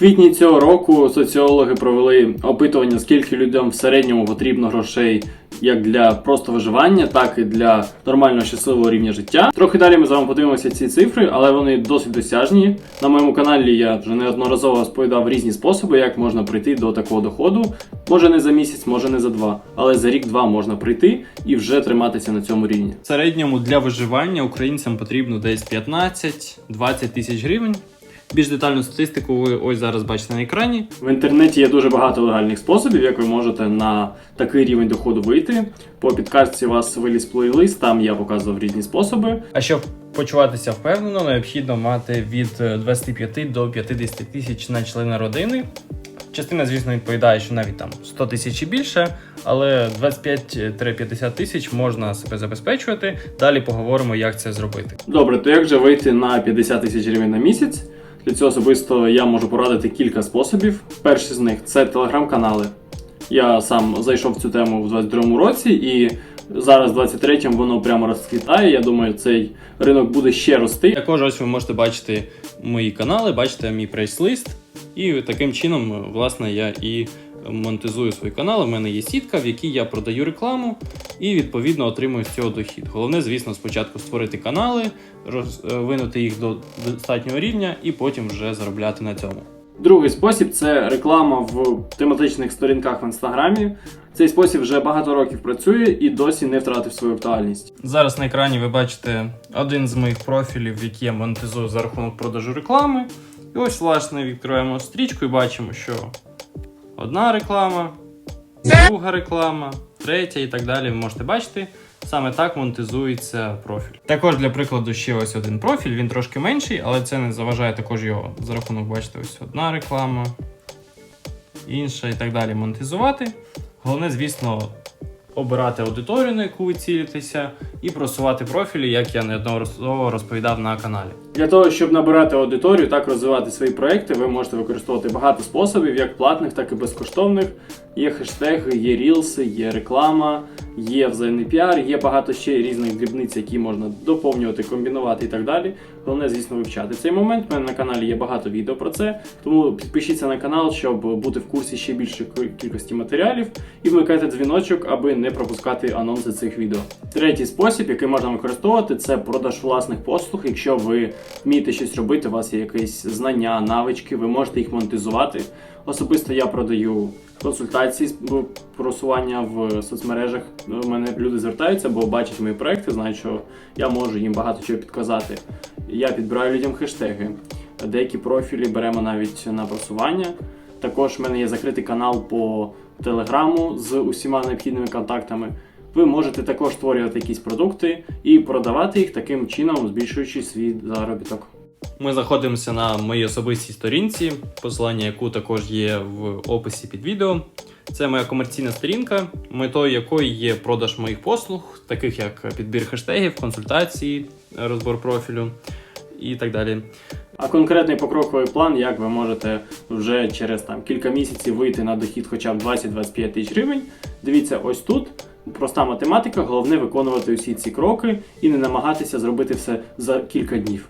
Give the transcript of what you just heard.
квітні цього року соціологи провели опитування, скільки людям в середньому потрібно грошей як для просто виживання, так і для нормального щасливого рівня життя. Трохи далі ми з вами подивимося ці цифри, але вони досить досяжні. На моєму каналі я вже неодноразово розповідав різні способи, як можна прийти до такого доходу. Може не за місяць, може не за два, але за рік-два можна прийти і вже триматися на цьому рівні. В середньому для виживання українцям потрібно десь 15-20 тисяч гривень. Більш детальну статистику ви ось зараз бачите на екрані. В інтернеті є дуже багато легальних способів, як ви можете на такий рівень доходу вийти. По підказці у вас виліз плейлист, там я показував різні способи. А щоб почуватися впевнено, необхідно мати від е, 25 до 50 тисяч на члена родини. Частина, звісно, відповідає, що навіть там 100 тисяч і більше, але 25-50 тисяч можна себе забезпечувати. Далі поговоримо, як це зробити. Добре, то як же вийти на 50 тисяч гривень на місяць? Для цього особисто я можу порадити кілька способів. Перший з них це телеграм-канали. Я сам зайшов в цю тему в 22-му році, і зараз, в 23-му, воно прямо розквітає. Я думаю, цей ринок буде ще рости. Також ось ви можете бачити мої канали, бачите мій прайс-лист. І таким чином, власне, я і монетизую свої канали. У мене є сітка, в якій я продаю рекламу і відповідно отримую з цього дохід. Головне, звісно, спочатку створити канали, розвинути їх до достатнього рівня і потім вже заробляти на цьому. Другий спосіб це реклама в тематичних сторінках в інстаграмі. Цей спосіб вже багато років працює і досі не втратив свою актуальність. Зараз на екрані ви бачите один з моїх профілів, які я монетизую за рахунок продажу реклами. І ось, власне, відкриваємо стрічку і бачимо, що одна реклама, друга реклама, третя і так далі. Ви можете бачити. Саме так монетизується профіль. Також для прикладу ще ось один профіль, він трошки менший, але це не заважає також його за рахунок, бачите, ось одна реклама, інша і так далі монетизувати. Головне, звісно, обирати аудиторію, на яку ви цілитеся, і просувати профілі, як я неодноразово розповідав на каналі. Для того, щоб набирати аудиторію, так розвивати свої проекти, ви можете використовувати багато способів, як платних, так і безкоштовних. Є хештеги, є рілси, є реклама, є взаємний піар, є багато ще різних дрібниць, які можна доповнювати, комбінувати і так далі. Головне, звісно, вивчати цей момент. У мене на каналі є багато відео про це. Тому підпишіться на канал, щоб бути в курсі ще більшої кількості матеріалів, і вмикайте дзвіночок, аби не пропускати анонси цих відео. Третій спосіб, який можна використовувати, це продаж власних послуг. Якщо ви вмієте щось робити, у вас є якісь знання, навички, ви можете їх монетизувати. Особисто я продаю консультації з просування в соцмережах. До мене люди звертаються, бо бачать мої проекти, знають, що я можу їм багато чого підказати. Я підбираю людям хештеги. Деякі профілі беремо навіть на просування. Також в мене є закритий канал по телеграму з усіма необхідними контактами. Ви можете також створювати якісь продукти і продавати їх таким чином, збільшуючи свій заробіток. Ми знаходимося на моїй особистій сторінці, посилання яку також є в описі під відео. Це моя комерційна сторінка, метою якої є продаж моїх послуг, таких як підбір хештегів, консультації, розбор профілю і так далі. А конкретний покроковий план, як ви можете вже через там кілька місяців вийти на дохід хоча б 20-25 тисяч гривень. Дивіться, ось тут проста математика, головне виконувати усі ці кроки і не намагатися зробити все за кілька днів.